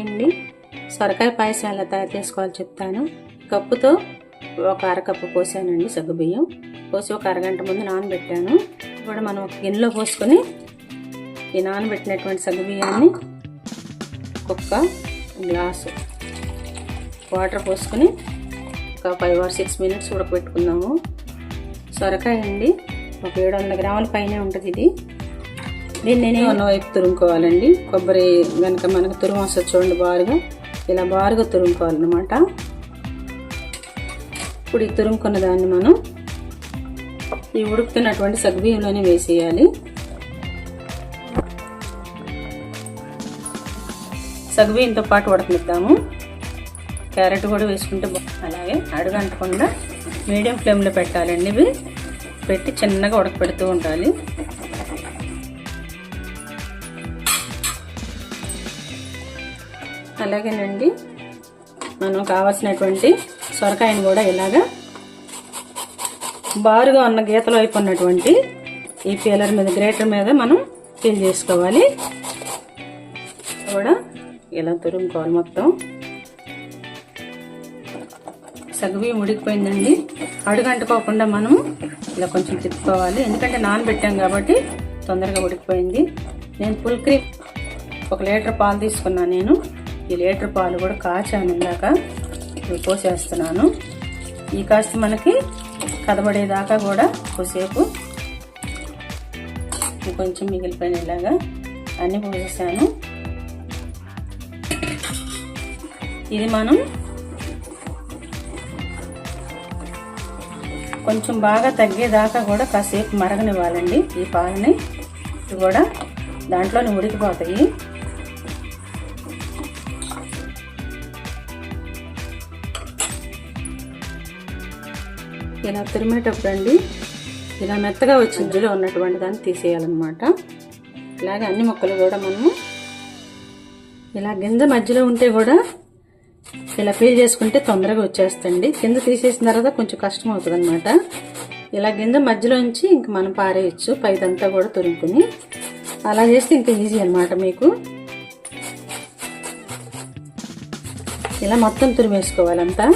అండి సొరకాయ పాయసం ఎలా తయారు చేసుకోవాలో చెప్తాను. కప్పుతో ఒక అరకప్పు పోసానండి సగ్గుబియ్యం. పోసి ఒక అరగంట ముందు నానబెట్టాను. కూడా మనం ఒక గిన్నెలో పోసుకొని ఈ నానబెట్టినటువంటి సగ్గుబియ్యాన్ని ఒక్క గ్లాసు వాటర్ పోసుకొని ఒక ఫైవ్ ఆర్ సిక్స్ మినిట్స్ ఉడకబెట్టుకుందాము. సొరకాయ అండి ఒక ఏడు వందల గ్రాముల పైనే ఉంటుంది ఇది. దీన్ని వైపు తురుముకోవాలండి. కొబ్బరి కనుక మనకు తురుము వస్తుంది చూడండి బారుగా. ఇలా బారుగా తురుముకోవాలన్నమాట. ఇప్పుడు ఈ తురుముకున్న దాన్ని మనం ఈ ఉడుకుతున్నటువంటి సగ్బియ్యంలోనే వేసేయాలి. సగ్బియ్యంతో పాటు ఉడకనిద్దాము. క్యారెట్ కూడా వేసుకుంటే అలాగే అడుగంటకుండా మీడియం ఫ్లేమ్లో పెట్టాలండి ఇవి. పెట్టి చిన్నగా ఉడకపెడుతూ ఉండాలి. అలాగేనండి. మనం కావాల్సినటువంటి సొరకాయని కూడా ఇలాగా బారుగా ఉన్న గీతలో వైపు ఉన్నటువంటి ఈ పీలర్ మీద గ్రేటర్ మీద మనం పీల్ చేసుకోవాలి. కూడా ఇలా తురుముకోవాలి మొత్తం. సగవి ఉడికిపోయిందండి అడుగంటుకోకుండా మనం ఇలా కొంచెం తిప్పుకోవాలి. ఎందుకంటే నానబెట్టాం కాబట్టి తొందరగా ఉడికిపోయింది. నేను ఫుల్ క్రీమ్ ఒక లీటర్ పాలు తీసుకున్నాను నేను. ఈ లీటర్ పాలు కూడా కాచాను ఇందాక. ఇవి పోసేస్తున్నాను. ఈ కాస్త మనకి కదబడేదాకా కూడా కొద్దిసేపు కొంచెం మిగిలిపోయినలాగా అన్నీ పోసేసాను. ఇది మనం కొంచెం బాగా తగ్గేదాకా కూడా కాసేపు మరగనివ్వాలండి ఈ పాలని. ఇవి కూడా దాంట్లోనే ఉడికిపోతాయి. ఇలా తురిమేటప్పుడు అండి ఇలా మెత్తగా వచ్చి ఇందులో ఉన్నటువంటి దాన్ని తీసేయాలన్నమాట. ఇలాగే అన్ని మొక్కలు కూడా మనము ఇలా గింజ మధ్యలో ఉంటే కూడా ఇలా ఫీల్ చేసుకుంటే తొందరగా వచ్చేస్తండి కింద తీసేసిన తర్వాత కొంచెం కష్టం అవుతుంది అనమాట ఇలా గింజ మధ్యలో ఉంచి ఇంక మనం పారేయచ్చు. పైదంతా కూడా తురుముకుని అలా చేస్తే ఇంకా ఈజీ అనమాట మీకు. ఇలా మొత్తం తురిమేసుకోవాలంతా.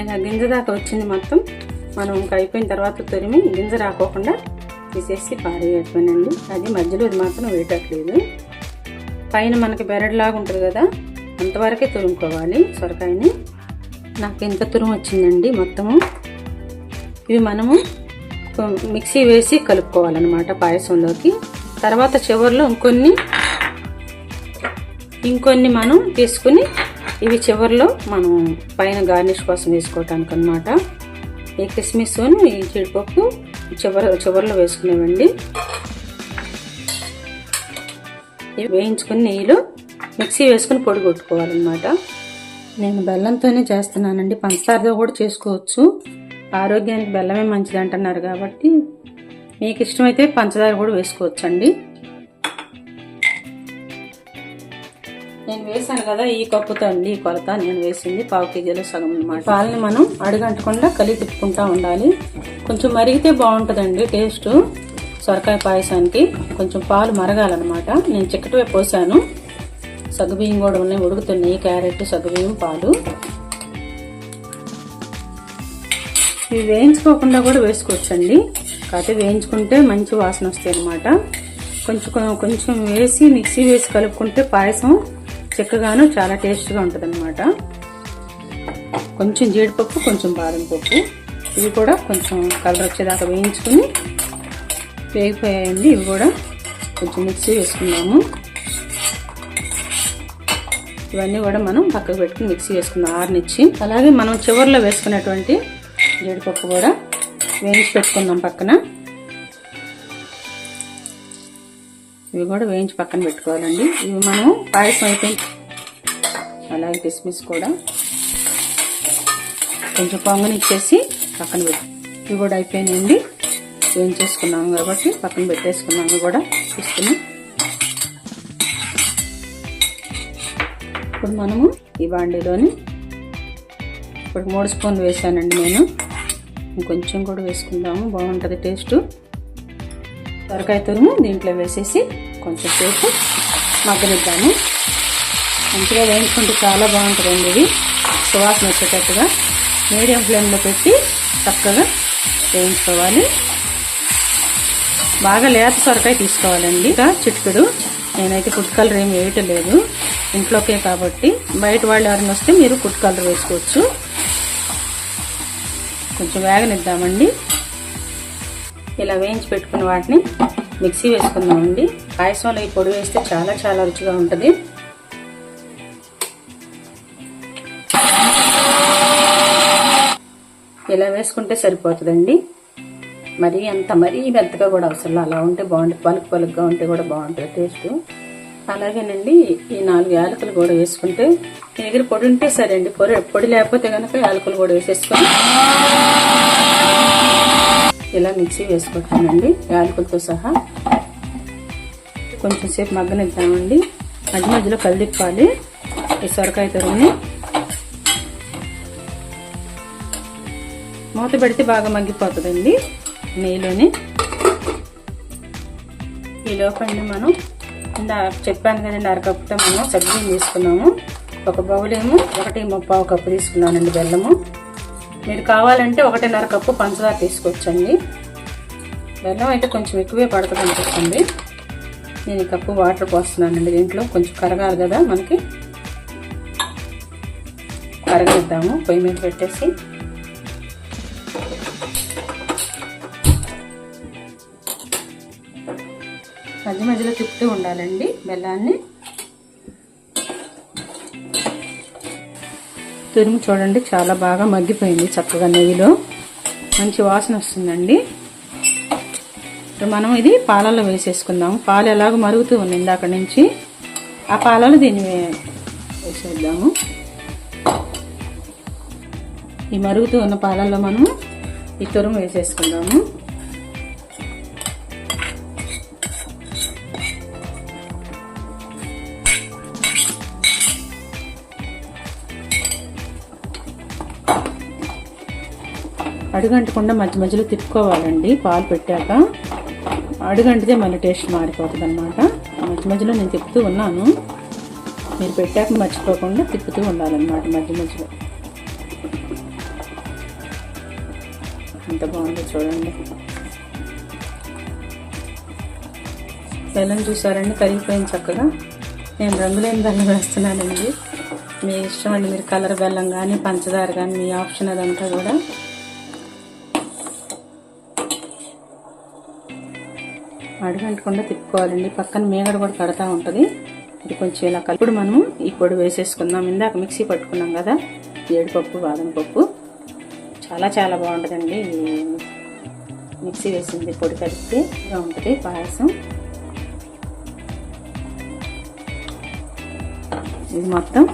ఇలా గింజ దాకా వచ్చింది మొత్తం. మనం ఇంకా అయిపోయిన తర్వాత తురిమి గింజ రాకోకుండా తీసేసి పారేయటమేనండి అది మధ్యలో ఇది మాత్రం వేయటట్లేదు. పైన మనకి బెరడులాగా ఉంటుంది కదా అంతవరకే తురుముకోవాలి సొరకాయని. నాకు ఇంత తురుము వచ్చిందండి మొత్తము. ఇవి మనము మిక్సీ వేసి కలుపుకోవాలన్నమాట పాయసంలోకి. తర్వాత చివరిలో ఇంకొన్ని ఇంకొన్ని మనం తీసుకుని ఇవి చివరిలో మనం పైన గార్నిష్ కోసం వేసుకోవటానికి అనమాట ఈ కిస్మిస్ ఈ జీడిపప్పు చివర చివరిలో వేసుకునేవండి. ఇవి వేయించుకుని నెయ్యిలో మిక్సీ వేసుకుని పొడి కొట్టుకోవాలన్నమాట. నేను బెల్లంతోనే చేస్తున్నానండి. పంచదారతో కూడా చేసుకోవచ్చు. ఆరోగ్యానికి బెల్లమే మంచిది అంటున్నారు కాబట్టి మీకు ఇష్టమైతే పంచదార కూడా వేసుకోవచ్చండి. నేను వేసాను కదా ఈ కప్పుతో అండి ఈ కొలత. నేను వేసింది పావు కేజీలో సగం అనమాట పాలని మనం అడుగంటకుండా కలిగి తిప్పుకుంటా ఉండాలి. కొంచెం మరిగితే బాగుంటుందండి టేస్ట్. సొరకాయ పాయసానికి కొంచెం పాలు మరగాలన్నమాట. నేను చిక్కటివే పోసాను. సగ్గుబియ్యం కూడా ఉన్నాయి ఉడుకుతున్నాయి. క్యారెట్ సగ్గుబియ్యం పాలు. ఇవి వేయించుకోకుండా కూడా వేసుకోవచ్చండి. కాకపోతే వేయించుకుంటే మంచి వాసన వస్తాయి అనమాట కొంచెం కొంచెం వేసి మిక్సీ వేసి కలుపుకుంటే పాయసం చిక్కగాను చాలా టేస్ట్గా ఉంటుంది అనమాట కొంచెం జీడిపప్పు కొంచెం బాదం పప్పు. ఇవి కూడా కొంచెం కలర్ వచ్చేదాకా వేయించుకుని వేగిపోయాయండి. ఇవి కూడా కొంచెం మిక్సీ వేసుకున్నాము ఇవన్నీ కూడా మనం పక్కకు పెట్టుకుని మిక్సీ వేసుకుందాం ఆరునిచ్చి. అలాగే మనం చివరిలో వేసుకున్నటువంటి జీడిపప్పు కూడా వేయించి పెట్టుకుందాం పక్కన. ఇవి కూడా వేయించి పక్కన పెట్టుకోవాలండి. ఇవి మనం పాయసం అయిపోయి అలాగే కిస్మిస్ కూడా కొంచెం పొంగనిచ్చేసి పక్కన పెట్టు. ఇవి కూడా అయిపోయినాయండి. వేయించేసుకున్నాము కాబట్టి పక్కన పెట్టేసుకున్నాము కూడా తీసుకుని. ఇప్పుడు మనము ఈ బాండీలోని ఇప్పుడు మూడు స్పూన్లు వేసానండి నేను. ఇంకొంచెం కూడా వేసుకుందాము. బాగుంటుంది టేస్ట్. సొరకాయ తురుము దీంట్లో వేసేసి కొంచెం సేపు మగ్గనిద్దాము. మంచిగా వేయించుకుంటే చాలా బాగుంటుందండి ఇది. సువాసన వచ్చేటట్టుగా మీడియం ఫ్లేమ్లో పెట్టి చక్కగా వేయించుకోవాలి. బాగా లేత సొరకాయ తీసుకోవాలండి. ఇంకా చిట్టుకుడు నేనైతే ఫుడ్ కలర్ ఏమి వేయటం లేదు. ఇంట్లోకే కాబట్టి బయట వాళ్ళు ఎవరైనా వస్తే మీరు ఫుడ్ కలర్ వేసుకోవచ్చు. కొంచెం వేగనిద్దామండి. ఇలా వేయించి పెట్టుకున్న వాటిని మిక్సీ వేసుకుందామండి. పాయసంలో ఈ పొడి వేస్తే చాలా చాలా రుచిగా ఉంటుంది. ఇలా వేసుకుంటే సరిపోతుందండి. మరీ అంత మరీ మెత్తగా కూడా అవసరం అలా ఉంటే బాగుంటుంది. పలుకు పలుకుగా ఉంటే కూడా బాగుంటుంది టేస్ట్. అలాగేనండి ఈ నాలుగు యాలకులు కూడా వేసుకుంటే మీ దగ్గర పొడి ఉంటే సరే అండి. పొడి పొడి లేకపోతే కనుక యాలకులు కూడా వేసేసుకొని ఇలా మిక్సీ వేసుకుంటానండి. యాలకులతో సహా. కొంచెం సేపు మగ్గనిద్దామండి. మధ్య మధ్యలో కలిదిప్పాలి. ఈ సొరకాయ తరుముని మూత పెడితే బాగా మగ్గిపోతుందండి నెయ్యిలోని. ఈ లోపండి మనం ఇందా చెప్పాను కదండి అరకప్పుతో మనం సబ్జీ తీసుకున్నాము ఒక బౌల్ ఏమో ఒకటి ముప్పావు కప్పు తీసుకున్నానండి బెల్లము. మీరు కావాలంటే ఒకటిన్నర కప్పు పంచదార తీసుకోవచ్చండి బెల్లం అయితే కొంచెం ఎక్కువే పడుతుంది అనిపిస్తుంది నేను ఈ కప్పు వాటర్ పోస్తున్నానండి దీంట్లో. కొంచెం కరగాలి కదా మనకి. కరగనిద్దాము. పొయ్యి మీద పెట్టేసి. మధ్య మధ్యలో తిప్పుతూ ఉండాలండి బెల్లాన్ని. తురుము చూడండి చాలా బాగా మగ్గిపోయింది చక్కగా నెయ్యిలో. మంచి వాసన వస్తుందండి. ఇప్పుడు మనం ఇది పాలల్లో వేసేసుకుందాం. పాలు ఎలాగో మరుగుతూ ఉంది ఇందాక నుంచి. ఆ పాలలో దీన్ని వేసేద్దాము. ఈ మరుగుతూ ఉన్న పాలల్లో మనం ఈ తురుము వేసేసుకుందాము. అడుగంటకుండా మధ్య మధ్యలో తిప్పుకోవాలండి. పాలు పెట్టాక అడుగంటితే మళ్ళీ టేస్ట్ మారిపోతుంది అనమాట మధ్య మధ్యలో నేను తిప్పుతూ ఉన్నాను. మీరు పెట్టాక మర్చిపోకుండా తిప్పుతూ ఉండాలన్నమాట మధ్య మధ్యలో. ఎంత బాగుందో చూడండి. బెల్లం చూసారండి? కరిగిపోయింది చక్కగా. నేను రంగులేని బెల్లం వేస్తున్నానండి. మీ ఇష్టం అండి. మీరు కలర్ బెల్లం కానీ పంచదార కానీ మీ ఆప్షన్ అదంతా కూడా. అడుగంటకుండా తిప్పుకోవాలండి. పక్కన మేగడ కూడా కడతా ఉంటుంది. ఇది కొంచెం ఇలా కలుపుడు మనం ఈ పొడి వేసేసుకుందాం. ఇందాక మిక్సీ పట్టుకున్నాం కదా ఏడుపప్పు బాదం పప్పు. చాలా చాలా బాగుంటుందండి. మిక్సీ వేసింది పొడి కలిపితే బాగుంటుంది ఉంటుంది. పాయసం. ఇది మొత్తం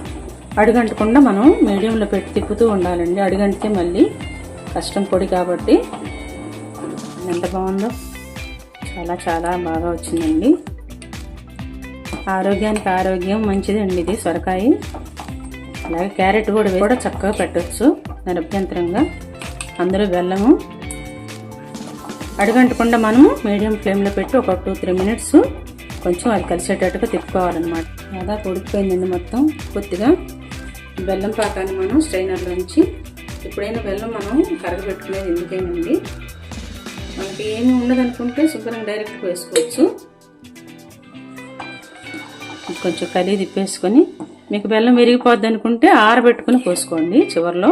అడుగంటకుండా మనం మీడియంలో పెట్టి తిప్పుతూ ఉండాలండి. అడుగంటితే మళ్ళీ కష్టం పొడి కాబట్టి. ఎంత బాగుందో. చాలా చాలా బాగా వచ్చిందండి. ఆరోగ్యానికి ఆరోగ్యం మంచిదండి ఇది సొరకాయ. అలాగే క్యారెట్ కూడా కూడా చక్కగా పెట్టచ్చు నిరభ్యంతరంగా అందులో బెల్లము. అడుగంటకుండా మనము మీడియం ఫ్లేమ్లో పెట్టి ఒక టూ త్రీ మినిట్స్ కొంచెం అది కలిసేటట్టుగా తిప్పుకోవాలన్నమాట. దాదాపు ఉడికిపోయిందండి మొత్తం కొద్దిగా బెల్లం పాకాన్ని మనం స్ట్రైనర్లోంచి ఎప్పుడైనా బెల్లం మనం కరగబెట్టుకునేది ఎందుకేనండి? మనకి ఏమి ఉండదనుకుంటే శుభ్రంగా డైరెక్ట్గా వేసుకోవచ్చు కొంచెం కలి తిప్పేసుకొని మీకు బెల్లం విరిగిపోద్ది అనుకుంటే ఆరబెట్టుకుని పోసుకోండి చివరిలో.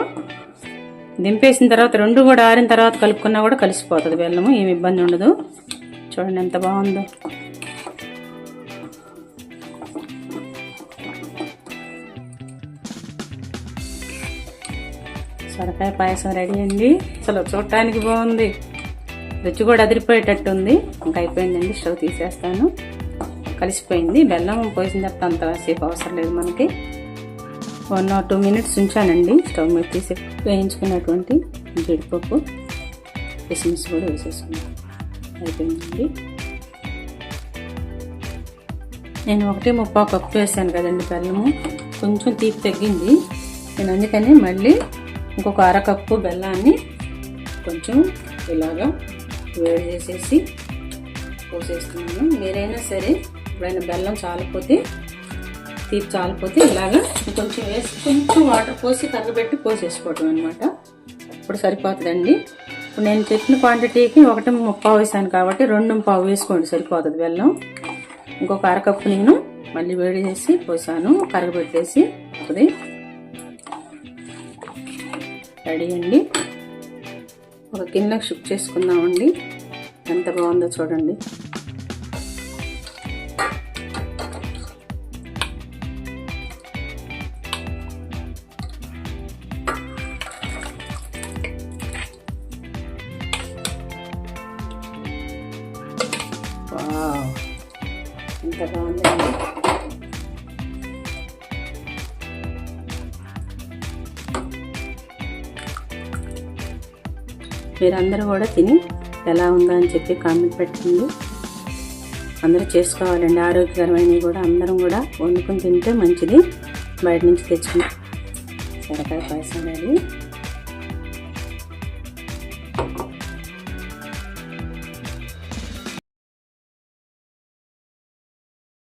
దింపేసిన తర్వాత రెండు కూడా ఆరిన తర్వాత కలుపుకున్నా కూడా కలిసిపోతుంది బెల్లము ఏమి ఇబ్బంది ఉండదు. చూడండి ఎంత బాగుందో. సొరకాయ పాయసం రెడీ అండి. అసలు చూడటానికి బాగుంది. రుచి కూడా అదిరిపోయేటట్టు ఉంది ఇంకా అయిపోయిందండి స్టవ్ తీసేస్తాను. కలిసిపోయింది. బెల్లం పోసిన తర్వాత అంత సేపు అవసరం లేదు మనకి. వన్ ఆర్ టూ మినిట్స్ ఉంచానండి. స్టవ్ మీద తీసి వేయించుకున్నటువంటి జీడిపప్పు కిస్మిస్ కూడా వేసేసుకున్నాను అయిపోయిందండి. నేను ఒకటి ముప్పా కప్పు వేసాను కదండి బెల్లము. కొంచెం తీపి తగ్గింది. నేను అందుకని మళ్ళీ ఇంకొక అరకప్పు బెల్లాన్ని కొంచెం ఇలాగా వేడి చేసేసి పోసేస్తున్నాను. మీరైనా సరే ఎప్పుడైనా బెల్లం చాలిపోతే తీపి చాలిపోతే ఇలాగా కొంచెం వేసి కొంచెం వాటర్ పోసి కరగబెట్టి పోసేసుకోవటం అనమాట ఇప్పుడు సరిపోతుందండి. ఇప్పుడు నేను చెప్పిన క్వాంటిటీకి ఒకటి ముప్పావు వేసాను కాబట్టి రెండు పావు వేసుకోండి సరిపోతుంది బెల్లం. ఇంకొక అరకప్పు నేను మళ్ళీ వేడి చేసి పోసాను కరగబెట్టేసి అది రెడీ అండి. ఒక గిన్నెకి షిఫ్ట్ చేసుకుందామండి. ఎంత బాగుందో చూడండి. వావ్. ఎంత బాగుందండి. మీరందరూ కూడా తిని ఎలా ఉందా అని చెప్పి కామెంట్ పెట్టండి. అందరూ చేసుకోవాలండి. ఆరోగ్యకరమైనవి కూడా అందరం కూడా వండుకొని తింటే మంచిది. బయట నుంచి తెచ్చుకుని సొరకాయ పాయసం అనేది.